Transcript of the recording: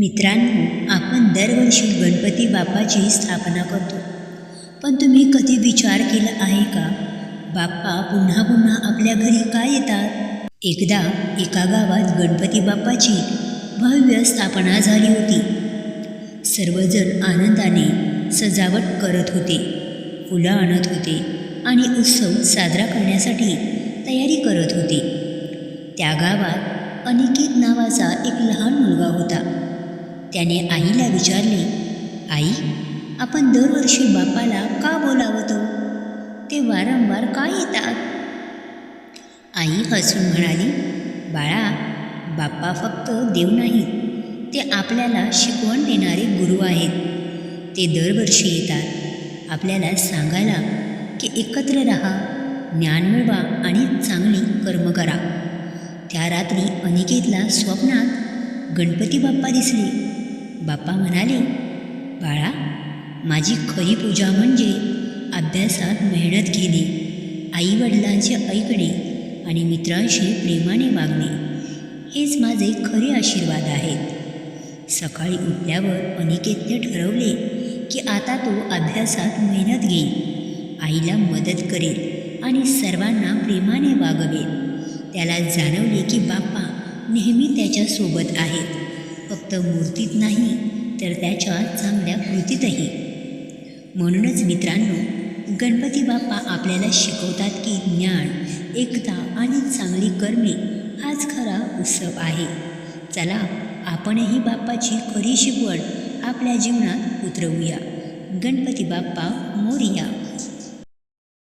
मित्रांनो आपण दरवर्षी गणपती बाप्पाची स्थापना करतो. पण तुम्ही कधी विचार केला आहे का? बाप्पा पुन्हा पुन्हा आपल्या घरी का येतात? एकदा एका गावात गणपती बाप्पाची भव्य स्थापना झाली होती. सर्वजण आनंदाने सजावट करत होते फुलं आणत होते आणि उत्सव साजरा करण्यासाठी तयारी करत होते. त्या गावात अनिकेत नावाचा त्याने आईला विचारले आई आपण दरवर्षी बापाला का बोलावतो? ते वारंवार का येतात? आई हसून म्हणाली बाळा बाप्पा फक्त देव नाही ते आपल्याला शिकवण देणारे गुरु आहेत. ते दरवर्षी येतात. आपल्याला सांगायला की एकत्र राहा ज्ञान मिळवा आणि चांगली कर्म करा. त्या रात्री अनिकेतला स्वप्नात गणपती बाप्पा दिसले. बाप्पा म्हणाले बाळा माझी खरी पूजा म्हणजे अभ्यासात मेहनत घेणे आईवडिलांचे ऐकणे आणि मित्रांशी प्रेमाने वागणे. हेच माझे खरे आशीर्वाद आहेत. सकाळी उठल्यावर अनिकेतने ठरवले की आता तो अभ्यासात मेहनत घेईल आईला मदत करेल आणि सर्वांना प्रेमाने वागवेल. त्याला जाणवले की बाप्पा नेहमी त्याच्यासोबत आहेत. फक्त मूर्तीत नाही तर त्याच्या चांगल्या कृतीतही. म्हणूनच मित्रांनो गणपती बाप्पा आपल्याला शिकवतात की ज्ञान एकता आणि चांगली कर्मे हाच खरा उत्सव आहे. चला आपणही बाप्पाची खरी शिकवण आपल्या जीवनात उतरवूया. गणपती बाप्पा मोरिया.